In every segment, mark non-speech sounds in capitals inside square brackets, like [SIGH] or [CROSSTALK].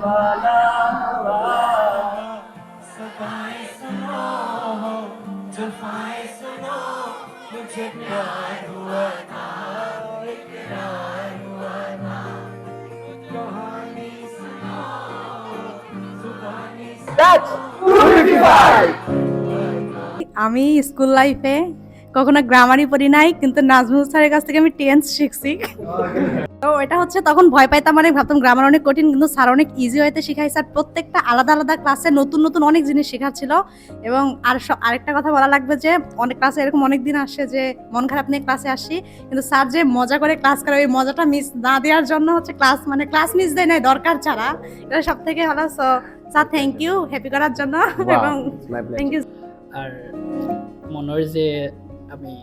वाला हुआ सफाई सुनो सफाई सुनो मुझे प्यार हुआ था इकरार हुआ था कहानी सुनो जुबानी That's 25! আমি স্কুল লাইফে কখনো গ্রামারই পড়ি নাই কিন্তু নাজমুল স্যারের কাছ থেকে আমি টেন্স শিখছি। তো এটা হচ্ছে তখন ভয় পাইতাম অনেক ভাবতাম গ্রামার অনেক কঠিন কিন্তু স্যার অনেক ইজি হইতে শিখাই স্যার প্রত্যেকটা আলাদা আলাদা ক্লাসে নতুন নতুন অনেক জিনিস শেখাচ্ছিল এবং আর স- আরেকটা কথা বলা লাগবে যে অনেক ক্লাসে এরকম অনেক দিন আসে যে মন খারাপ নিয়ে ক্লাসে আসি কিন্তু স্যার যে মজা করে ক্লাস করে ওই মজাটা মিস না দেওয়ার জন্য হচ্ছে ক্লাস মানে ক্লাস মিস দেয় নাই দরকার ছাড়া। এটা সব থেকে ভালো। So sir thank you happy করার জন্য। এবং থ্যাংক ইউ আর মনে হয় যে আমি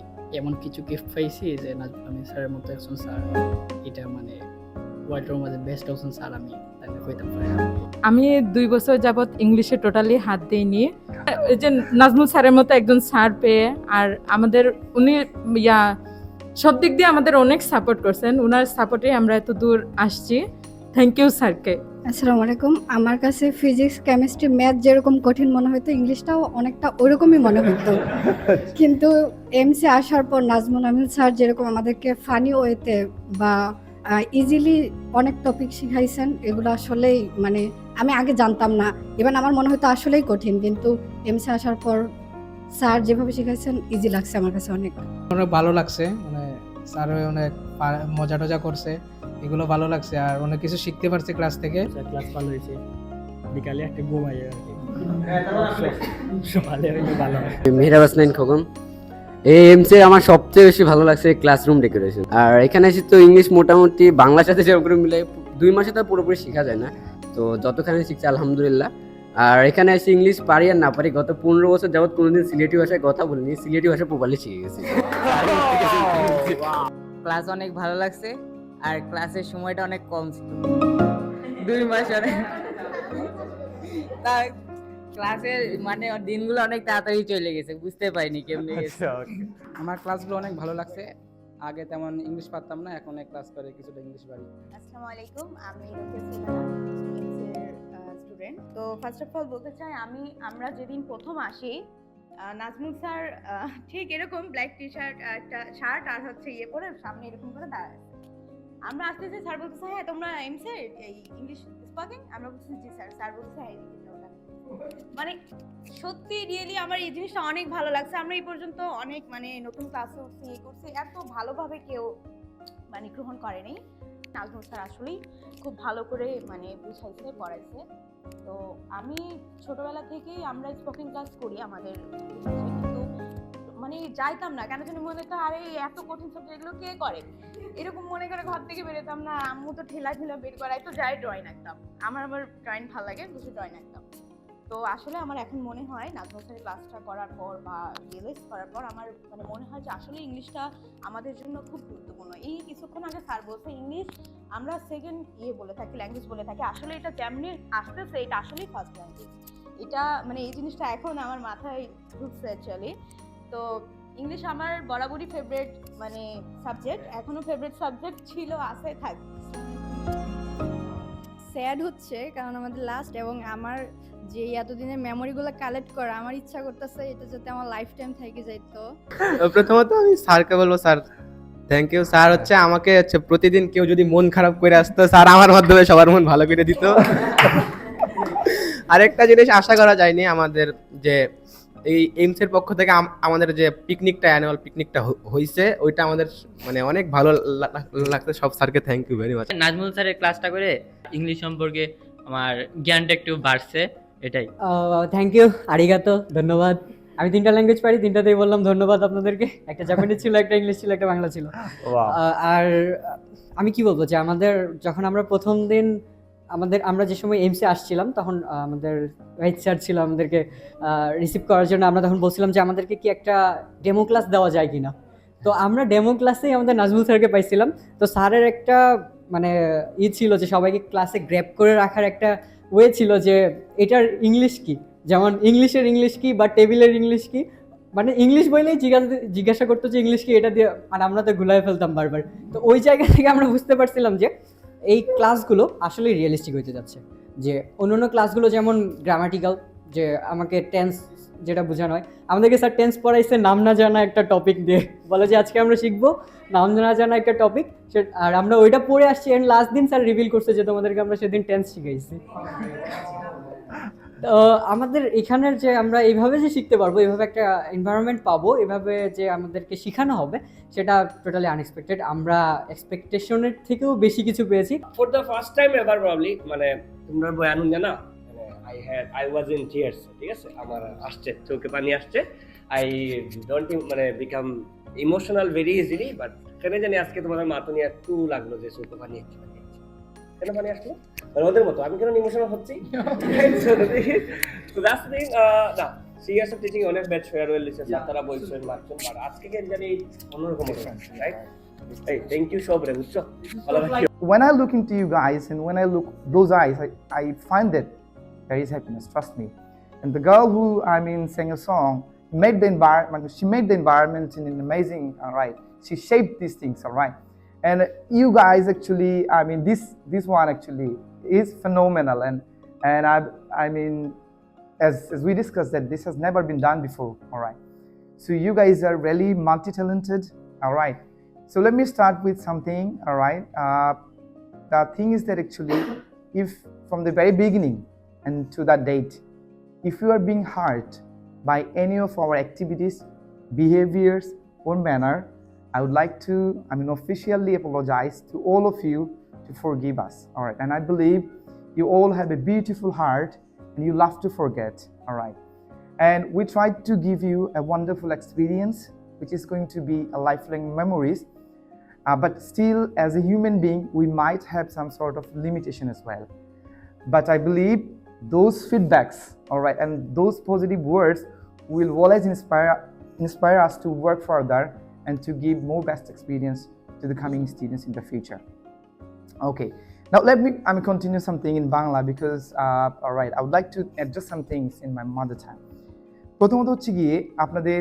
এমন কিছু গিফট পাইছি যে নাজমুল আমিন স্যারের মতো একজন স্যার। এটা মানে ওয়ার্ল্ডের মধ্যে বেস্ট একজন স্যার আমি আমি দুই বছর যাবৎ ইংলিশে টোটালি হাত দিইনি। যে নাজমুল স্যারের মতো একজন স্যার পেয়ে আর আমাদের উনি ইয়া, সব দিক দিয়ে আমাদের অনেক সাপোর্ট করছেন। ওনার সাপোর্টে আমরা এত দূর আসছি। থ্যাংক ইউ স্যারকে। আসসালামু আলাইকুম। আমার কাছে ফিজিক্স কেমিস্ট্রি ম্যাথ যেরকম কঠিন মনে হতো ইংলিশটাও অনেকটা ওরকমই মনে হতো [LAUGHS] কিন্তু এমসি আসার পর নাজমুল আমিন স্যার যেরকম আমাদেরকে ফানি ওয়েতে বা ইজিলি অনেক টপিক শিখাইছেন এগুলো আসলেই মানে আমি আগে জানতাম না। ইভেন আমার মনে হতো আসলেই কঠিন কিন্তু এমসি আসার পর স্যার যেভাবে শিখাইছেন ইজি লাগছে আমার কাছে অনেক। অনেক ভালো লাগছে মানে স্যার অনেক মজা টজা করছে। এগুলো ভালো লাগছে আর অনেক কিছু শিখতে পারছে ক্লাস থেকে। ক্লাস ভালো হয়েছে। বিকালে একটা ঘুমাই আর সকালে ভালো মেহরাব খোকন। এই এমসে আমার সবচেয়ে বেশি ভালো লাগছে ক্লাসরুম ডেকোরেশন আর এখানে এসে তো ইংলিশ মোটামুটি বাংলার সাথে সেরকম মিলে দুই মাসে তো পুরোপুরি শেখা যায় না। তো যতখানি শিখছি আলহামদুলিল্লাহ। আর এখানে এসে ইংলিশ পারি আর না পারি গত পনেরো বছর যাবত কোনোদিন সিলেটি ভাষায় কথা বলিনি। সিলেটি ভাষা প্রপারলি শিখে গেছি। ক্লাস অনেক ভালো লাগছে। আর ক্লাসের সময়টা অনেক কম ছিল। দুই মাস অনেক। তা ক্লাসের মানে দিনগুলো অনেক তাড়াতাড়ি চলে গেছে বুঝতে পারিনি কেমনে গেছে। আমার ক্লাসগুলো অনেক ভালো লাগছে। আগে তেমন ইংলিশ পারতাম না এখন ক্লাস করে কিছুটা ইংলিশ পারি। আসসালামু আলাইকুম আমি রোকেয়া সুলতানা স্টুডেন্ট তো ফার্স্ট অফ অল বলতে চাই আমি আমরা যেদিন প্রথম আসি নাজমুল স্যার ঠিক এরকম ব্ল্যাক টি শার্ট একটা শার্ট আর হচ্ছে ইয়ে পরে সামনে এরকম করে দাঁড়ায়। আমরা আসতেছি স্যার বলতেছে হ্যাঁ তোমরা এম স্যার এই ইংলিশ স্পিকিং আমরা বলতেছি, জি স্যার। স্যার বলতেছে হ্যাঁ মানে সত্যি রিয়েলি আমার এই জিনিসটা অনেক ভালো লাগছে। আমরা এই পর্যন্ত অনেক মানে নতুন ক্লাসে উঠছি ইয়ে করছি। এত ভালোভাবে কেউ মানে গ্রহণ করেনি নাজমুল স্যার আসলেই খুব ভালো করে মানে বুঝাইছে, পড়াইছে। তো আমি ছোটবেলা থেকেই আমরা স্পোকেন ক্লাস করি আমাদের মানে যাইতাম না। কেন যেন মনে হতো, আরে এত কঠিন সাবজেক্ট এগুলো কে করে? এরকম মনে করে ঘর থেকে বেরোতাম না। আম্মু তো ঠেলা ঠেলা বের করাই তো যাই ড্রয়িং আঁকতাম। আমার আবার ড্রয়িং ভালো লাগে, বসে ড্রয়িং আঁকতাম। তো আসলে আমার এখন মনে হয় নাজমুল স্যারের ক্লাসটা করার পর বা রিয়েলাইজ করার পর আমার মানে মনে হয় যে আসলে ইংলিশটা আমাদের জন্য খুব গুরুত্বপূর্ণ। এই কিছুক্ষণ আগে স্যার বলছে ইংলিশ আমরা সেকেন্ড ইয়ে বলে থাকি ল্যাঙ্গুয়েজ বলে থাকি। আসলে এটা যেমনি আসতেছে, এটা আসলেই ফার্স্ট ল্যাঙ্গুয়েজ এটা মানে এই জিনিসটা এখন আমার মাথায় ঢুকছে অ্যাকচুয়ালি তো ইংলিশ আমার বরাবরই ফেভারিট মানে সাবজেক্ট এখনও ফেভারিট সাবজেক্ট ছিল আছে থাক। স্যাড হচ্ছে কারণ আমাদের লাস্ট এবং আমার যে এতদিনের মেমোরিগুলো কালেক্ট করা আমার ইচ্ছা করতেছে এটা যাতে আমার লাইফ টাইম থেকে যাইতো প্রথমত আমি স্যারকে বলব স্যার থ্যাংক ইউ স্যার হচ্ছে আমাকে হচ্ছে প্রতিদিন কেউ যদি মন খারাপ করে আসতো স্যার আমার মাধ্যমে সবার মন ভালো করে দিত। [LAUGHS] আরেকটা জিনিস আশা করা যায়নি আমাদের যে এই এইমস এর পক্ষ থেকে আমাদের যে পিকনিকটা অ্যানুয়াল পিকনিকটা হয়েছে ওইটা আমাদের মানে অনেক ভালো লাগছে। সব স্যারকে thank you very much Nazmul স্যারের ক্লাসটা করে ইংলিশ সম্পর্কে আমার জ্ঞানটা একটু বাড়ছে এটাই। থ্যাংক ইউ আরিগাতো ধন্যবাদ। আমি তিনটা ল্যাঙ্গুয়েজ পারি তিনটাতেই বললাম ধন্যবাদ আপনাদেরকে। একটা জাপানিজ ছিল একটা ইংলিশ ছিল একটা বাংলা ছিল। [LAUGHS] আর আমি কি বলব যে আমাদের যখন আমরা প্রথম দিন আমাদের, আমরা যে সময় এমসি আসছিলাম, তখন আমাদের রাইট স্যার ছিল আমাদেরকে রিসিভ করার জন্য আমরা তখন বলছিলাম যে আমাদেরকে কি একটা ডেমো ক্লাস দেওয়া যায় কিনা। তো আমরা ডেমো ক্লাসেই আমাদের নাজমুল স্যারকে পাইছিলাম। তো স্যারের একটা মানে ই ছিল যে সবাইকে ক্লাসে গ্র্যাপ করে রাখার একটা ওয়ে ছিল যে এটার ইংলিশ কি? যেমন ইংলিশের ইংলিশ কি বা টেবিলের ইংলিশ কি? মানে ইংলিশ বললেই জিজ্ঞাসা জিজ্ঞাসা করতো যে ইংলিশ কি, এটা দিয়ে মানে আমরা তো গুলাই ফেলতাম বারবার। তো ওই জায়গা থেকে আমরা বুঝতে পারছিলাম যে এই ক্লাসগুলো আসলে রিয়েলিস্টিক হইতে যাচ্ছে। যে অন্য অন্য ক্লাসগুলো যেমন গ্রামাটিক্যাল যে আমাকে টেন্স যেটা বোঝানো হয়, আমাদেরকে স্যার টেন্স পড়াইছে, নাম না জানা একটা টপিক দিয়ে। বলে যে আজকে আমরা শিখব, নাম না জানা একটা টপিক সে আর আমরা ওইটা পড়ে আসছি এন্ড লাস্ট দিন স্যার রিভিল করছে যে তোমাদেরকে আমরা সেদিন টেন্স শিখাইছি। আমাদের এখানের যে আমরা এইভাবে যে শিখতে পারব, এইভাবে একটা এনভায়রনমেন্ট পাবো এভাবে যে আমাদেরকে শেখানো হবে, সেটা টোটালি আনএক্সপেক্টেড আমরা এক্সপেকটেশনের থেকেও বেশি কিছু পেয়েছি। ফর দ্য ফার্স্ট টাইম এবার প্রবলি মানে তোমরা বয়ান জানা I had I was in tears ঠিক আছে? আমার আসছে, চোখে পানি আসছে। আই ডোন্ট মানে become emotional very easily but কেন জানি আজকে তোমাদের মাতো নিয়ে একটু লাগল যে চোখে পানি আসছে। কেন পানি আসলো মানে ওদের মতো আমি কেন ইমোশনাল হচ্ছি তো দ্যাটস থিং না সিরিয়াস অফ টিচিং অনেক ব্যাচ ফেয়ারওয়েল দিচ্ছে স্যার তারা বলছেন মারছেন বাট আজকে কেন জানি অন্যরকম right when I look into you guys and when I look those eyes, I, I find that there is happiness. Trust me. And the girl who I mean sang a song made the environment. She made the environment in an amazing. All right. She shaped these things. All right. And you guys actually, I mean, this this one actually is phenomenal. And and I I mean, as as we discussed that this has never been done before. All right. So you guys are really multi-talented. All right. So let me start with something. All right. Uh, the thing is that actually, if from the very beginning and to that date, if you are being hurt by any of our activities, behaviors, or manner, I would like to, I mean, officially apologize to all of you to forgive us. All right. And I believe you all have a beautiful heart and you love to forget. All right. And we tried to give you a wonderful experience, which is going to be a lifelong memories. Uh, but still, as a human being, we might have some sort of limitation as well. But I believe those feedbacks, all right, and those positive words will always inspire inspire us to work further and to give more best experience to the coming students in the future. Okay, now let me I mean continue something in Bangla because uh, all right, I would like to adjust some things in my mother tongue. প্রথমত হচ্ছে গিয়ে আপনাদের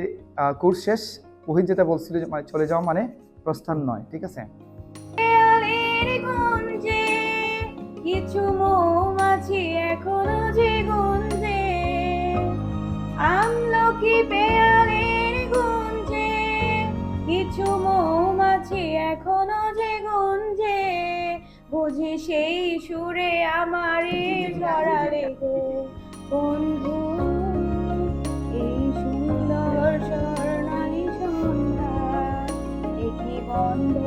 course শেষ ওহিত যেটা বলছিল মানে চলে যাওয়া মানে প্রস্থান নয় ঠিক আছে কিছু আমলকি পেয়ালের এখনও যে গুঞ্জে বুঝি সেই সুরে আমার গো। বন্ধু, এই সুন্দর স্বর্ণালী সন্ধ্যা একই বন্ধনে জড়া